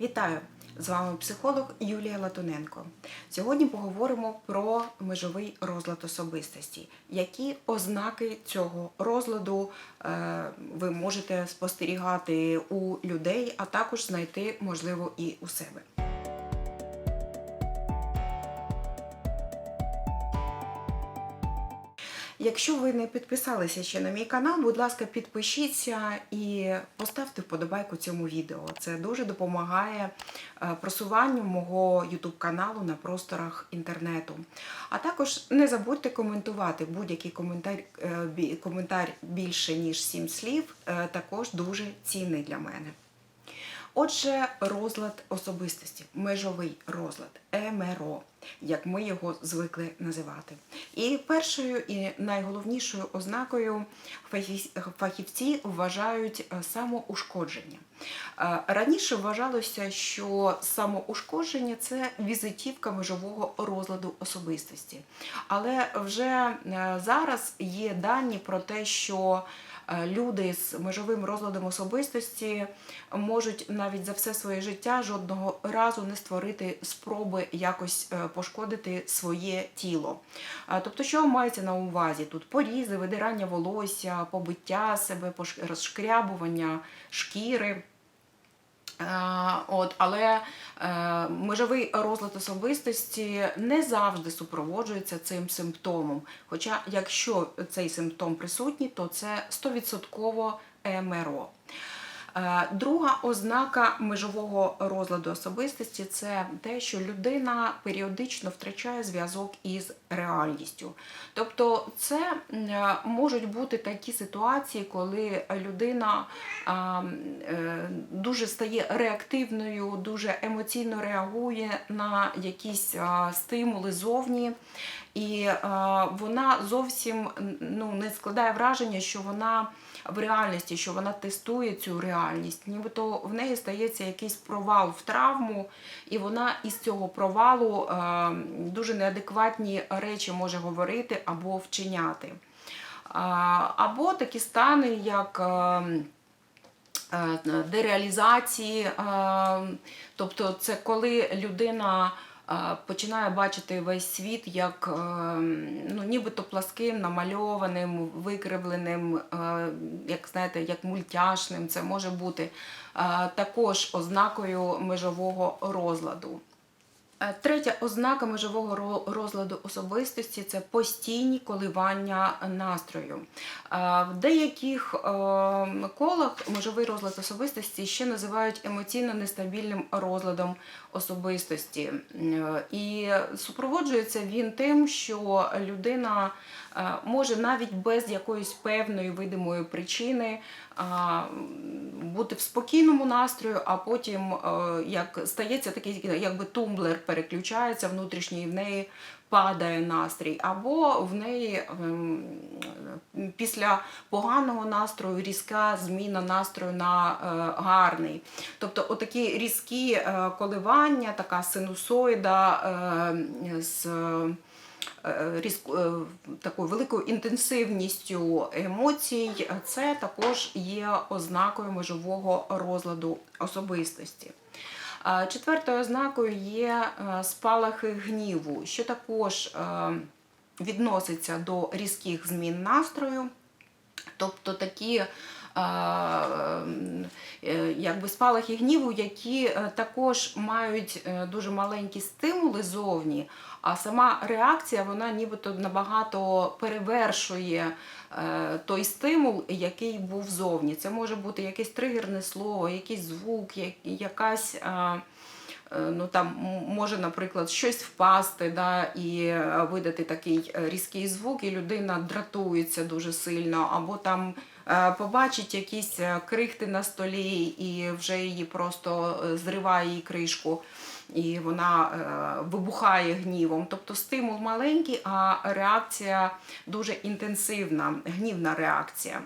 Вітаю! З вами психолог Юлія Латуненко. Сьогодні поговоримо про межовий розлад особистості. Які ознаки цього розладу е, ви можете спостерігати у людей, а також знайти, можливо, і у себе. Якщо ви не підписалися ще на мій канал, будь ласка, підпишіться і поставте вподобайку цьому відео. Це дуже допомагає е, просуванню мого YouTube каналу на просторах інтернету. А також не забудьте коментувати будь-який коментар, е, коментар більше ніж 7 слів, е, також дуже цінний для мене. Отже, розлад особистості, межовий розлад, ЕМРО, як ми його звикли називати. І першою і найголовнішою ознакою фахівці вважають е, самоушкодження. Е, Раніше вважалося, що самоушкодження це візитівка межового розладу особистості. Але вже е, зараз є дані про те, що люди з межовим розладом особистості можуть навіть за все своє життя жодного разу не створити спроби якось пошкодити своє тіло. Тобто, що мається на увазі? Тут порізи, видирання волосся, побиття себе, розшкрябування шкіри. От, але е, межовий розлад особистості не завжди супроводжується цим симптомом. Хоча, якщо цей симптом присутній, то це 100% МРО. Е, Друга ознака межового розладу особистості це те, що людина періодично втрачає зв'язок із реальністю. Тобто, це е, можуть бути такі ситуації, коли людина е, дуже стає реактивною, дуже емоційно реагує на якісь стимули зовні, і вона зовсім ну, не складає враження, що вона в реальності, що вона тестує цю реальність, нібито в неї стається якийсь провал в травму, і вона із цього провалу е, дуже неадекватні речі може говорити або вчиняти. А, Або такі стани, як е, е, дереалізації, е, тобто це коли людина е, починає бачити весь світ як е, ну, нібито пласким, намальованим, викривленим, е, як знаєте, як мультяшним. Це може бути е, також ознакою межового розладу. Е, Третя ознака межового розладу особистості це постійні коливання настрою. Е, В деяких е, колах межовий розлад особистості ще називають емоційно нестабільним розладом особистості. І супроводжується він тим, що людина може навіть без якоїсь певної видимої причини бути в спокійному настрою, а потім, е, як стається такий, якби тумблер переключається внутрішній, і в неї падає настрій, або в неї ем, після поганого настрою різка зміна настрою на е, гарний. Тобто, отакі різкі е, коливання, така синусоїда е, з е, е, такою великою інтенсивністю емоцій, це також є ознакою межового розладу особистості. Е, Четвертою ознакою є е, спалахи гніву, що також е, відноситься до різких змін настрою. Тобто такі е, е, якби спалахи гніву, які е, також мають е, дуже маленькі стимули зовні, а сама реакція вона нібито набагато перевершує е, той стимул, який був зовні. Це може бути якесь тригерне слово, якийсь звук, якась. е, Е, ну там може, наприклад, щось впасти, да, і е, видати такий е, різкий звук, і людина дратується дуже сильно, або там е, побачить якісь е, крихти на столі, і вже її просто е, зриває її кришку. І вона е, вибухає гнівом. Тобто стимул маленький, а реакція дуже інтенсивна, гнівна реакція.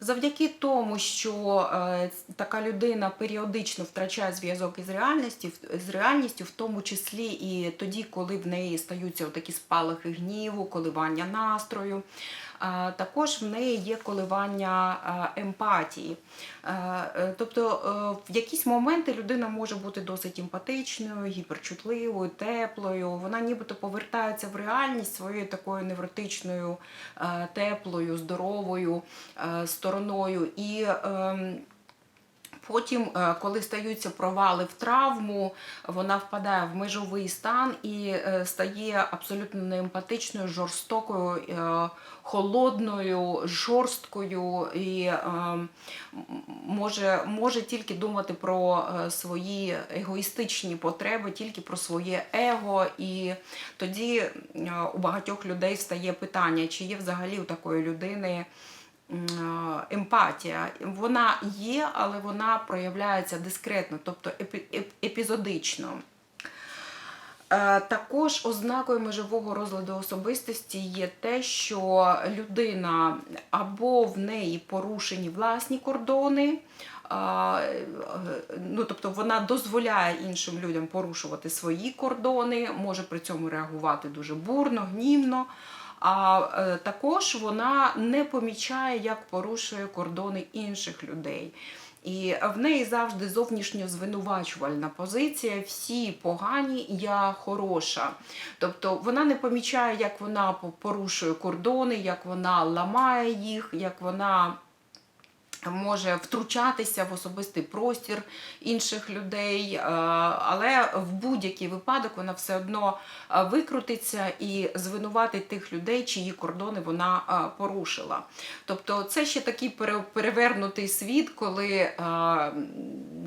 Завдяки тому, що е, така людина періодично втрачає зв'язок із реальністю, з реальністю, в тому числі і тоді, коли в неї стаються такі спалахи гніву, коливання настрою, Е, Також в неї є коливання емпатії. Е, Тобто е, в якісь моменти людина може бути досить емпатичною, гіперчутливою, теплою. Вона нібито повертається в реальність своєю такою невротичною, теплою, здоровою стороною. І ем, Потім, е, коли стаються провали в травму, вона впадає в межовий стан і е, стає абсолютно неемпатичною, жорстокою, е, холодною, жорсткою і може, може тільки думати про свої егоїстичні потреби, тільки про своє его. І тоді у багатьох людей стає питання, чи є взагалі у такої людини емпатія. Вона є, але вона проявляється дискретно, тобто епізодично. Е, Також ознакою межового розладу особистості є те, що людина або в неї порушені власні кордони, е, ну, тобто вона дозволяє іншим людям порушувати свої кордони, може при цьому реагувати дуже бурно, гнівно. А е, також вона не помічає, як порушує кордони інших людей. І в неї завжди зовнішньо звинувачувальна позиція. Всі погані, я хороша. Тобто вона не помічає, як вона порушує кордони, як вона ламає їх, як вона може втручатися в особистий простір інших людей, е, але в будь-який випадок вона все одно е, викрутиться і звинуватить тих людей, чиї кордони вона е, порушила. Тобто це ще такий перевернутий світ, коли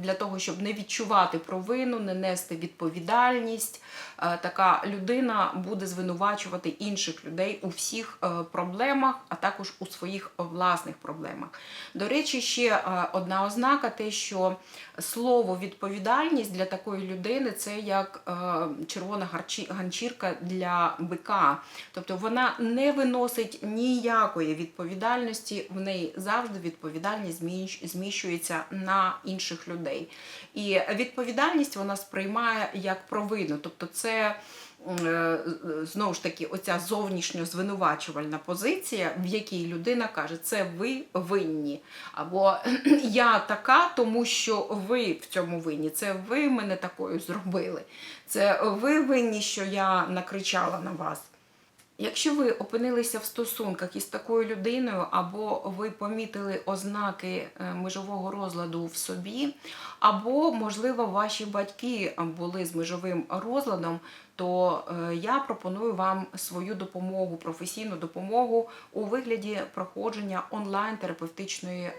для того, щоб не відчувати провину, не нести відповідальність, е, така людина буде звинувачувати інших людей у всіх е, проблемах, а також у своїх власних проблемах. До речі, ще е, одна ознака: те, що слово відповідальність для такої людини це як е, червона ганчірка для бика. Тобто вона не виносить ніякої відповідальності, в неї завжди відповідальність зміщується на інших людей. І відповідальність вона сприймає як провину. Тобто це е, знову ж таки оця зовнішньо звинувачувальна позиція, в якій людина каже, це ви винні. Або я така, тому що ви в цьому винні. Це ви мене такою зробили. Це ви винні, що я накричала на вас. Якщо ви опинилися в стосунках із такою людиною, або ви помітили ознаки е, межового розладу в собі, або, можливо, ваші батьки були з межовим розладом, то е, я пропоную вам свою допомогу, професійну допомогу у вигляді проходження онлайн-терапевтичної е,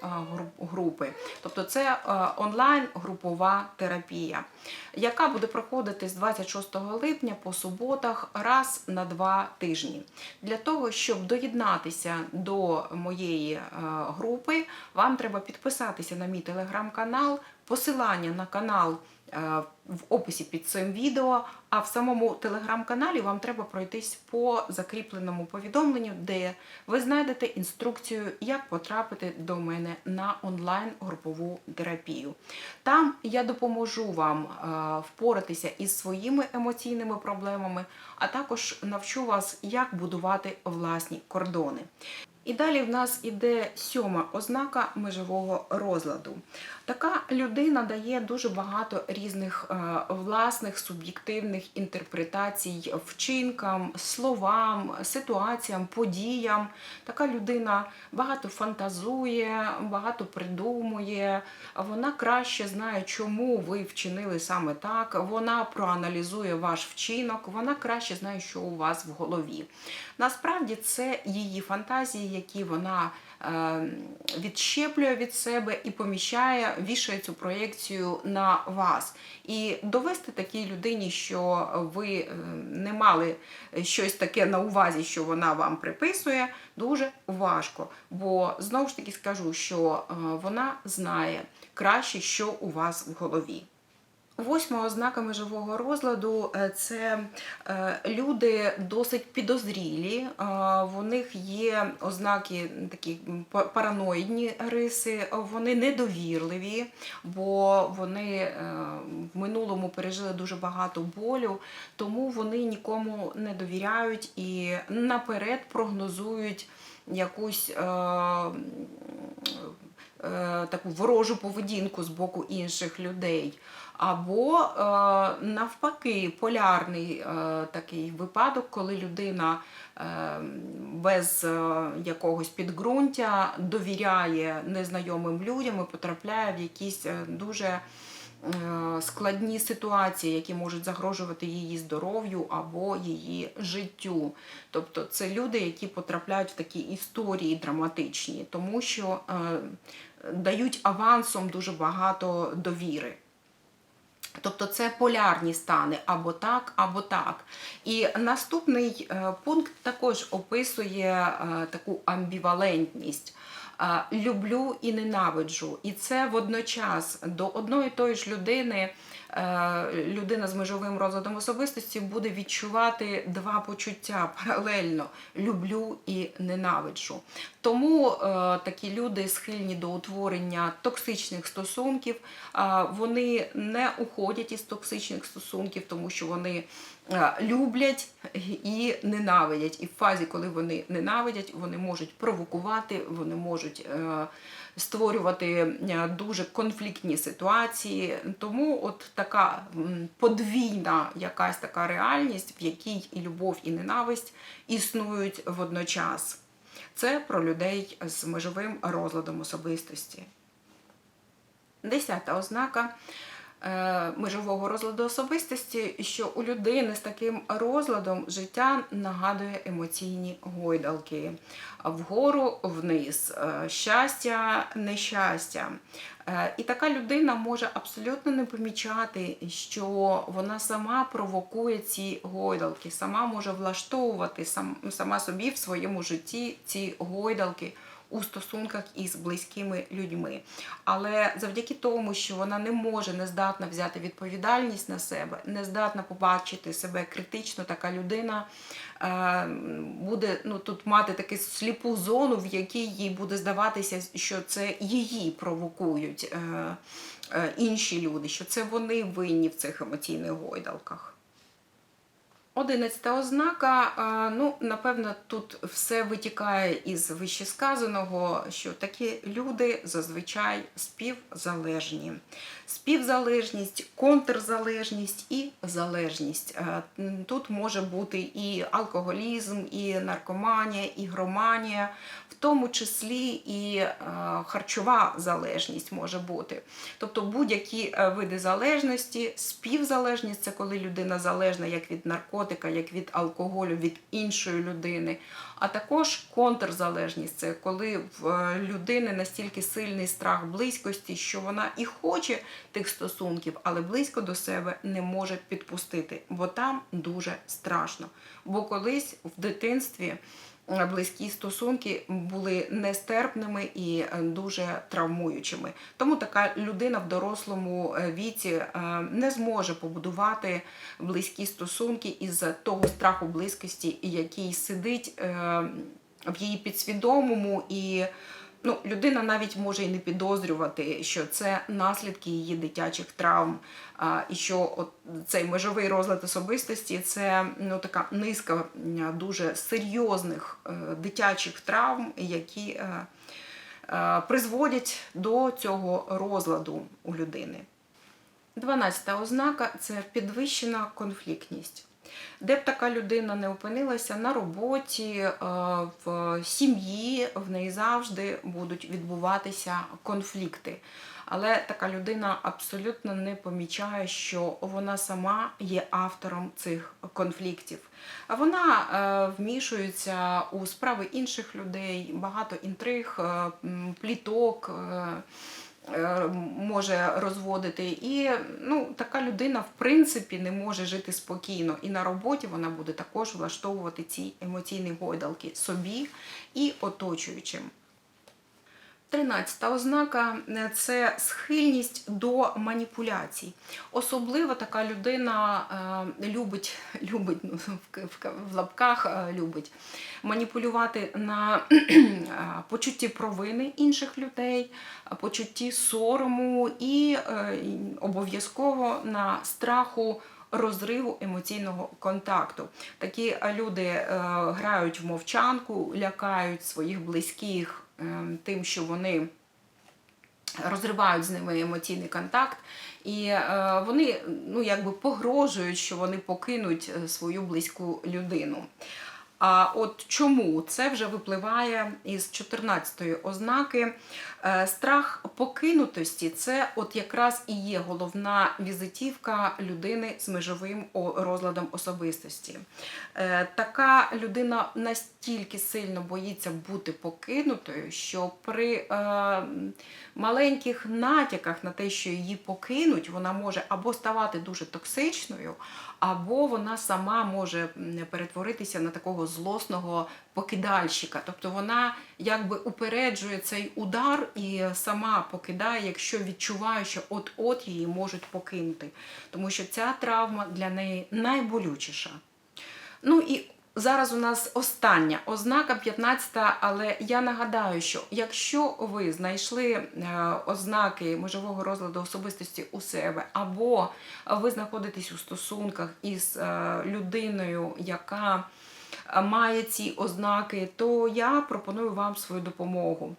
групи. Тобто це е, онлайн-групова терапія, яка буде проходити з 26 липня по суботах раз на два тижні. Для того, щоб доєднатися до моєї групи, вам треба підписатися на мій телеграм-канал, посилання на канал в описі під цим відео. А в самому телеграм-каналі вам треба пройтись по закріпленому повідомленню, де ви знайдете інструкцію, як потрапити до мене на онлайн-групову терапію. Там я допоможу вам е, впоратися із своїми емоційними проблемами, а також навчу вас, як будувати власні кордони. І далі в нас іде сьома ознака межового розладу. Така людина дає дуже багато різних е, власних суб'єктивних інтерпретацій вчинкам, словам, ситуаціям, подіям. Така людина багато фантазує, багато придумує. Вона краще знає, чому ви вчинили саме так. Вона проаналізує ваш вчинок, вона краще знає, що у вас в голові. Насправді це її фантазії, які вона відщеплює від себе і поміщає, вішає цю проєкцію на вас. І довести такій людині, що ви е, не мали щось таке на увазі, що вона вам приписує, дуже важко. Бо знову ж таки скажу, що е, вона знає краще, що у вас в голові. Восьма ознака межового розладу е, це е, люди досить підозрілі. е, В них є ознаки такі параноїдні риси, вони недовірливі, бо вони в минулому пережили дуже багато болю, тому вони нікому не довіряють і наперед прогнозують якусь таку ворожу поведінку з боку інших людей. Або е, навпаки, полярний е, такий випадок, коли людина е, без якогось підґрунтя довіряє незнайомим людям і потрапляє в якісь дуже складні ситуації, які можуть загрожувати її здоров'ю або її життю. Тобто це люди, які потрапляють в такі історії драматичні, тому що е, дають авансом дуже багато довіри. Тобто це полярні стани або так, або так. І наступний е, пункт також описує е, таку амбівалентність. Е, Люблю і ненавиджу. І це водночас до одної і тої ж людини. Е, Людина з межовим розладом особистості буде відчувати два почуття паралельно люблю і ненавиджу. Тому е, такі люди схильні до утворення токсичних стосунків. Е, вони не уходять із токсичних стосунків, тому що вони люблять і ненавидять. І в фазі, коли вони ненавидять, вони можуть провокувати, вони можуть створювати е, дуже конфліктні ситуації. Тому от така подвійна якась така реальність, в якій і любов, і ненависть існують водночас. Це про людей з межовим розладом особистості. Десята ознака межового розладу особистості, що у людини з таким розладом життя нагадує емоційні гойдалки. Вгору, вниз, е, щастя, нещастя. Е, І така людина може абсолютно не помічати, що вона сама провокує ці гойдалки, сама може влаштовувати сам, сама собі в своєму житті ці гойдалки у стосунках із близькими людьми. Але завдяки тому, що вона не може, не здатна взяти відповідальність на себе, не здатна побачити себе критично, така людина е, буде ну, тут мати таку сліпу зону, в якій їй буде здаватися, що це її провокують е, е, інші люди, що це вони винні в цих емоційних гойдалках. Одинадцята ознака, ну, напевно, тут все витікає із вищесказаного, що такі люди зазвичай співзалежні. Співзалежність, контрзалежність і залежність. Тут може бути і алкоголізм, і наркоманія, і громанія, в тому числі і харчова залежність може бути. Тобто будь-які е, види залежності, співзалежність це коли людина залежна як від наркотика, як від алкоголю, від іншої людини. А також контрзалежність це коли в е, людини настільки сильний страх близькості, що вона і хоче тих стосунків, але близько до себе не може підпустити, бо там дуже страшно. Бо колись в дитинстві близькі стосунки були нестерпними і е, дуже травмуючими. Тому така людина в дорослому е, віці е, не зможе побудувати близькі стосунки із того страху близькості, який сидить е, в її підсвідомому і. Ну, людина навіть може і не підозрювати, що це наслідки її дитячих травм, а, і що от цей межовий розлад особистості це ну, така низка дуже серйозних е, дитячих травм, які е, е, призводять до цього розладу у людини. Дванадцята ознака це підвищена конфліктність. Де б така людина не опинилася на роботі, е, в сім'ї, в неї завжди будуть відбуватися конфлікти. Але така людина абсолютно не помічає, що вона сама є автором цих конфліктів. Вона е, вмішується у справи інших людей, багато інтриг, е, пліток. Е, може розводити. І ну, така людина, в принципі, не може жити спокійно. І на роботі вона буде також влаштовувати ці емоційні гойдалки собі і оточуючим. Тринадцята ознака е, це схильність до маніпуляцій. Особливо така людина е, любить, любить ну, в, лапках е, любить маніпулювати на почутті провини інших людей, почутті сорому і обов'язково на страху розриву емоційного контакту. Такі е, люди е, грають в мовчанку, лякають своїх близьких е, тим, що вони розривають з ними емоційний контакт, і е, вони ну, якби погрожують, що вони покинуть свою близьку людину. А от чому це вже випливає із 14-ї ознаки? Е, Страх покинутості це от якраз і є головна візитівка людини з межовим розладом особистості. Е, Така людина настільки сильно боїться бути покинутою, що при е, маленьких натяках на те, що її покинуть, вона може або ставати дуже токсичною, або вона сама може перетворитися на такого злосного покидальщика. Тобто вона якби упереджує цей удар і сама покидає, якщо відчуває, що от-от її можуть покинути. Тому що ця травма для неї найболючіша. Ну і зараз у нас остання ознака 15, але я нагадаю, що якщо ви знайшли е, ознаки межового розладу особистості у себе, або ви знаходитесь у стосунках із е, людиною, яка має ці ознаки, то я пропоную вам свою допомогу.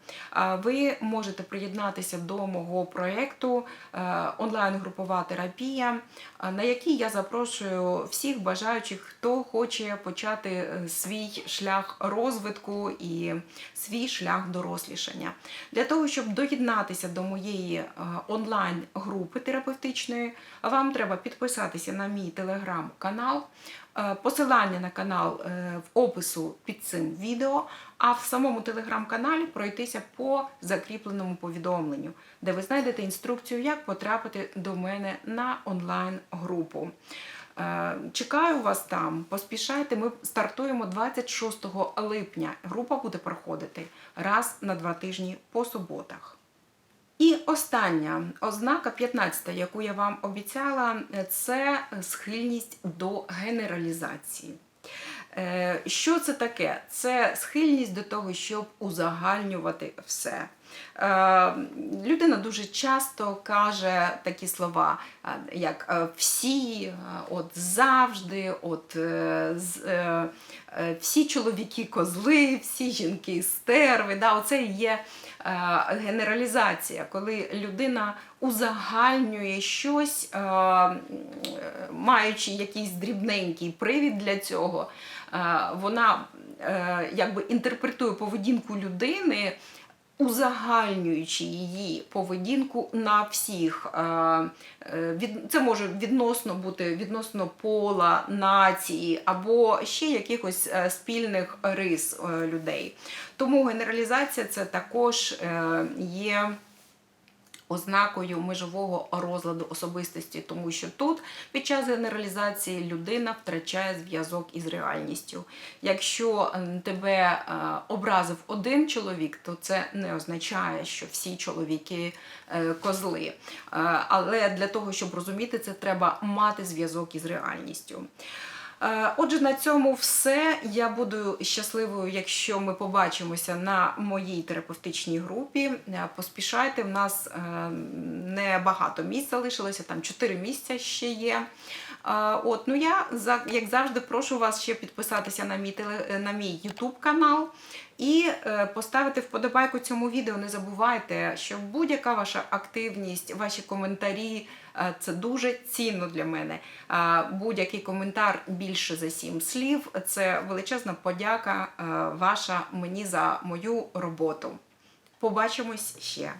Ви можете приєднатися до мого проєкту е, онлайн-групова терапія, е, на який я запрошую всіх бажаючих, хто хоче почати е, свій шлях розвитку і свій шлях дорослішання. Для того, щоб доєднатися до моєї е, онлайн-групи терапевтичної, вам треба підписатися на мій телеграм-канал. Е, Посилання на канал е, в опису під цим відео, а в самому телеграм-каналі пройтися по закріпленому повідомленню, де ви знайдете інструкцію, як потрапити до мене на онлайн-групу. Е, Чекаю вас там, поспішайте. Ми стартуємо 26 липня. Група буде проходити раз на два тижні по суботах. І остання ознака 15, яку я вам обіцяла, це схильність до генералізації. Е, Що це таке? Це схильність до того, щоб узагальнювати все. Е, Людина дуже часто каже такі слова, е, як всі, от завжди, от всі чоловіки козли, всі жінки стерви. Да? Оце є е, генералізація, коли людина узагальнює щось, е, маючи якийсь дрібненький привід для цього, е, вона е, якби інтерпретує поведінку людини. Узагальнюючи її поведінку на всіх, Е, е, це може відносно бути відносно пола, нації або ще якихось е, спільних рис людей. Тому генералізація це також є ознакою межового розладу особистості, тому що тут під час генералізації людина втрачає зв'язок із реальністю. Якщо тебе е, образив один чоловік, то це не означає, що всі чоловіки е, козли. Е, Але для того, щоб розуміти це, треба мати зв'язок із реальністю. Е, Отже, на цьому все. Я буду щасливою, якщо ми побачимося на моїй терапевтичній групі. Е, Поспішайте, в нас небагато не багато місць залишилося, там 4 місця ще є. От, ну я як завжди прошу вас ще підписатися на мій теле- е, на мій YouTube канал і е, поставити вподобайку цьому відео. Не забувайте, що будь-яка ваша активність, ваші коментарі е, це дуже цінно для мене. Будь-який коментар більше за сім слів. Це величезна подяка ваша мені за мою роботу. Побачимось ще.